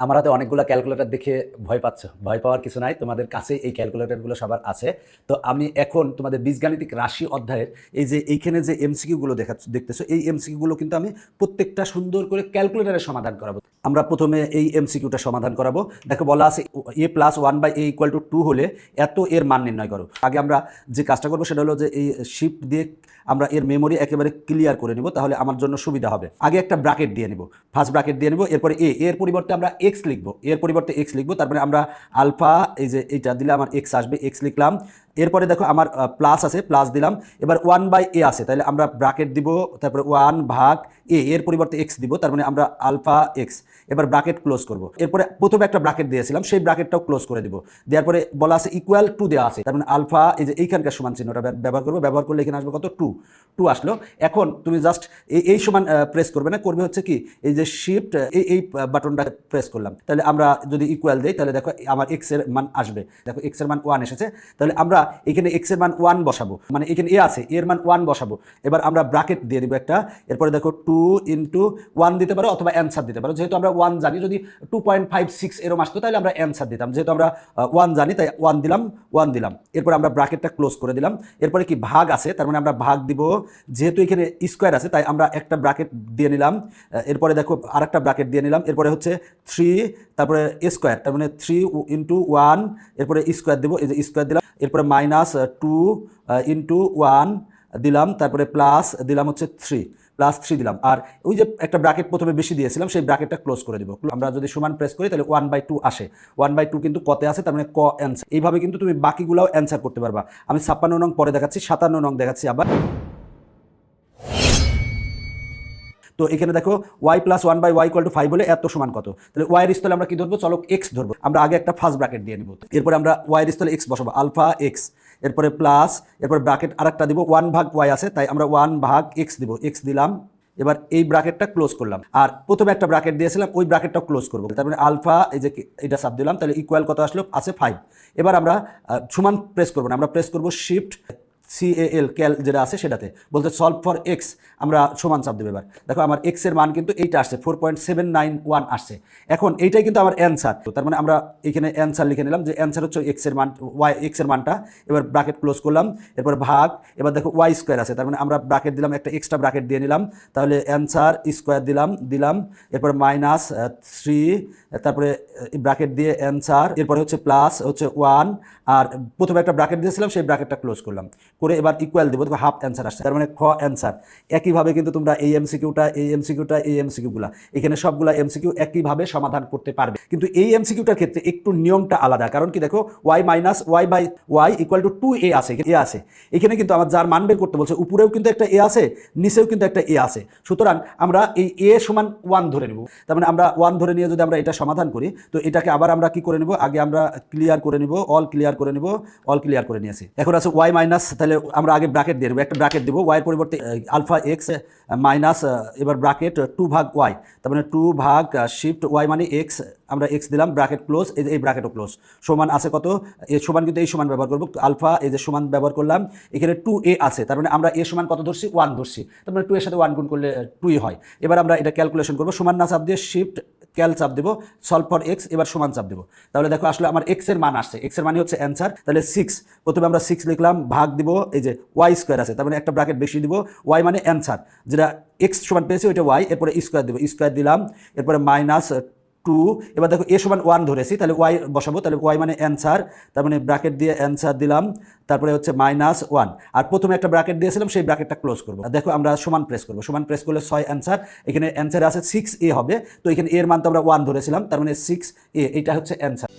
আমার হাতে অনেকগুলো ক্যালকুলেটর দেখে ভয় পাচ্ছ। ভয় পাওয়ার কিছু নাই, তোমাদের কাছে এই ক্যালকুলেটরগুলো সবার আছে। তো আমি এখন তোমাদের বীজগাণিতিক রাশি অধ্যায়ের এই যে এইখানে যে এমসিকিউগুলো দেখা দেখতেছো, এই এমসিকিউগুলো কিন্তু আমি প্রত্যেকটা সুন্দর করে ক্যালকুলেটরের সমাধান করাবো। আমরা প্রথমে এই এমসিকিউটা সমাধান করাবো। দেখো বলা আছে a plus one by a equal to two হলে এত এর মান নির্ণয় করো। আগে আমরা যে কাজটা করব সেটা হলো যে এই শিফট দিয়ে আমরা এর মেমোরি একেবারে ক্লিয়ার করে নিব, তাহলে আমার জন্য সুবিধা হবে। আগে একটা ব্র্যাকেট দিয়ে নিব। ফার্স্ট ব্র্যাকেট দিয়ে নিব, এরপরে এ এর পরিবর্তে আমরা এক্স লিখব, এর পরিবর্তে এক্স লিখব, তারপরে আমরা আলফা, এই যে এটা দিলে আমার এক্স আসবে এক্স লিখলাম এরপরে দেখো আমার প্লাস আছে প্লাস দিলাম। এবার ওয়ান বাই এ আছে, তাহলে আমরা ব্রাকেট দিব, তারপরে ওয়ান ভাগ এ এর পরিবর্তে এক্স দিব, তার মানে আমরা আলফা এক্স এবার ব্র্যাকেট ক্লোজ করব। এরপরে প্রথমে একটা ব্রাকেট দিয়েছিলাম, সেই ব্র্যাকেটটাও ক্লোজ করে দিব। দেওয়ার পরে বলা আছে ইকুয়াল টু দেওয়া আছে, তার মানে আলফা এই যে এইখানকার সমান চিহ্নটা ব্যব- ব্যবহার করব। ব্যবহার করলে এখানে আসবে কত? টু টু আসলো। এখন তুমি জাস্ট এই এই সমান প্রেস করবে না, করবে হচ্ছে কি, এই যে শিফট এই এই বাটনটা প্রেস করলাম। তাহলে আমরা যদি ইকুয়াল দেই, তাহলে দেখো আমার এক্সের মান আসবে। দেখো এক্সের মান ওয়ান এসেছে। তাহলে আমরা এখানে এক্সের মান ওয়ান বসাবো। মানে এখানে এ আছে এর মান ওয়ান বসাবো। এবার আমরা ব্রাকেট দিয়ে দিব একটা। এরপরে দেখো টু ইন্টু ওয়ান দিতে পারো অথবা অ্যান্সার দিতে পারো। যেহেতু আমরা ওয়ান জানি, যদি টু পয়েন্ট ফাইভ সিক্স এরম আসতো, তাহলে আমরা অ্যান্সার দিতাম। যেহেতু আমরা ওয়ান জানি, তাই ওয়ান দিলাম ওয়ান দিলাম। এরপর আমরা ব্রাকেটটা ক্লোজ করে দিলাম। এরপরে কি ভাগ আছে, তার মানে আমরা ভাগ দিব। যেহেতু এখানে স্কোয়ার আছে, তাই আমরা একটা ব্রাকেট দিয়ে নিলাম। এরপরে দেখো আরেকটা ব্রাকেট দিয়ে নিলাম। এরপরে হচ্ছে থ্রি তারপরে স্কোয়ার তার মানে থ্রি ইন্টু ওয়ান এরপরে স্কোয়ার দেবো। এই যে স্কোয়ার দিলাম। এরপরে মাইনাস টু ইন্টু ওয়ান দিলাম, তারপরে প্লাস দিলাম হচ্ছে থ্রি প্লাস থ্রি দিলাম। আর ওই যে একটা ব্র্যাকেট প্রথমে বেশি দিয়েছিলাম, সেই ব্র্যাকেটটা ক্লোজ করে দিব। আমরা যদি সমান প্রেস করি, তাহলে ওয়ান বাই টু আসে। ওয়ান বাই টু কিন্তু কতে আসে, তার মানে ক অ্যান্সার এইভাবে কিন্তু তুমি বাকিগুলোও অ্যান্সার করতে পারবা। আমি ছাপ্পান্ন নং পরে দেখাচ্ছি, সাতান্ন নং দেখাচ্ছি আবার। তো এখানে দেখো y plus one by y equal to five হলে এত সমান কত? তাহলে ওয়াইয়ের স্থলে আমরা কি ধরবো? চলো এক্স ধরবো। আমরা আগে একটা ফার্স্ট ব্র্যাকেট দিয়ে নিব। এরপরে আমরা ওয়াইয়ের স্থলে এক্স বসাবো আলফা এক্স এরপরে প্লাস এরপরে ব্র্যাকেট আরেকটা দিব ওয়ান ভাগ ওয়াই আছে, তাই আমরা ওয়ান ভাগ এক্স দিব এক্স দিলাম। এবার এই ব্র্যাকেটটা ক্লোজ করলাম। আর প্রথমে একটা ব্র্যাকেট দিয়েছিলাম, ওই ব্র্যাকেটটাও ক্লোজ করব। তার মানে আলফা এই যে এটা সাব দিলাম, তাহলে ইকুয়াল কত আসলো? আছে ফাইভ এবার আমরা সমান প্রেস করব না, আমরা প্রেস করব শিফট সি এ এল ক্যাল যেটা আছে সেটাতে। বলতে সলভ ফর এক্স আমরা সমান চাপ দেবো এবার। দেখো আমার এক্সের মান কিন্তু এইটা আসছে four point seven nine one আসছে। এখন এইটাই কিন্তু আমার অ্যান্সার তার মানে আমরা এখানে অ্যান্সার লিখে নিলাম যে অ্যান্সার হচ্ছে এক্সের মান ওয়াই এক্সের মানটা। এবার ব্রাকেট ক্লোজ করলাম, এরপর ভাগ, এবার দেখো ওয়াই স্কোয়ার আছে। তার মানে আমরা ব্র্যাকেট দিলাম, একটা এক্সট্রা ব্রাকেট দিয়ে নিলাম। তাহলে অ্যান্সার স্কোয়ার দিলাম দিলাম, এরপর মাইনাস থ্রি তারপরে ব্রাকেট দিয়ে অ্যান্সার এরপরে হচ্ছে প্লাস হচ্ছে ওয়ান আর প্রথমে একটা ব্র্যাকেট দিয়েছিলাম, সেই ব্র্যাকেটটা ক্লোজ করলাম। করে এবার ইকুয়াল দেবো। দেখো হাফ অ্যান্সার আসছে, তার মানে খ অ্যান্সার একইভাবে কিন্তু তোমরা এই এমসিকিউটা এই এমসিকিউটা এই এমসিকিউগুলা এখানে সবগুলা এমসিকিউ একইভাবে সমাধান করতে পারবে। কিন্তু এই এমসিকিউটার ক্ষেত্রে একটু নিয়মটা আলাদা, কারণ কি দেখো y minus y by y equal to two এ আছে এ আছে। এখানে কিন্তু আমার যার মান বের করতে বলছে, উপরেও কিন্তু একটা এ আছে, নিচেও কিন্তু একটা এ আছে। সুতরাং আমরা এই এ সমান ওয়ান ধরে নেব। তার মানে আমরা ওয়ান ধরে নিয়ে যদি আমরা এটা সমাধান করি, তো এটাকে আবার আমরা কি করে নেব? আগে আমরা ক্লিয়ার করে নিব অল ক্লিয়ার করে নিব অল ক্লিয়ার করে নিয়েছি এখন আছে ওয়াই মাইনাস তাহলে আমরা আগে ব্র্যাকেট দিয়ে দেবো। একটা ব্র্যাকেট দেবো। ওয়াইয়ের পরিবর্তে আলফা এক্স মাইনাস এবার ব্র্যাকেট টু ভাগ ওয়াই তার মানে টু ভাগ শিফট ওয়াই মানে এক্স আমরা এক্স দিলাম, ব্র্যাকেট ক্লোজ এই ব্র্যাকেটও ক্লোজ সমান আছে কত? এ সমান কিন্তু এই সমান ব্যবহার করব। আলফা এই যে সমান ব্যবহার করলাম, এখানে টু এ আছে। তার মানে আমরা এ সমান কত ধরছি? ওয়ান ধরছি। তার মানে টু এর সাথে ওয়ান গুণ করলে টুই হয়। এবার আমরা এটা ক্যালকুলেশন করব। সমান না চাপ দিয়ে শিফট ক্যাল চাপ দেবো সলফর এক্স এবার সমান চাপ দেবো। তাহলে দেখো আসলে আমার এক্সের মান আসছে। এক্সের মানে হচ্ছে অ্যান্সার তাহলে সিক্স প্রথমে আমরা সিক্স লিখলাম, ভাগ দিব, এই যে ওয়াই স্কোয়ার আছে, তার মানে একটা ব্র্যাকেট বেশি দিব ওয়াই মানে অ্যান্সার যেটা এক্স সমান পেয়েছি, ওইটা ওয়াই এরপরে স্কোয়ার দেবো স্কোয়ার দিলাম, এরপরে মাইনাস টু এবার দেখো এ সমান ওয়ান ধরেছি, তাহলে ওয়াই বসাবো, তাহলে ওয়াই মানে অ্যান্সার তার মানে ব্র্যাকেট দিয়ে অ্যান্সার দিলাম, তারপরে হচ্ছে মাইনাস ওয়ান আর প্রথমে একটা ব্র্যাকেট দিয়েছিলাম, সেই ব্র্যাকেটটা ক্লোজ করব। দেখো আমরা সমান প্রেস করব, সমান প্রেস করলে ছয় অ্যান্সার এখানে অ্যান্সার আছে সিক্স এ হবে, তো এখানে এর মান তো আমরা ওয়ান ধরেছিলাম, তার মানে সিক্স এ এটা হচ্ছে অ্যান্সার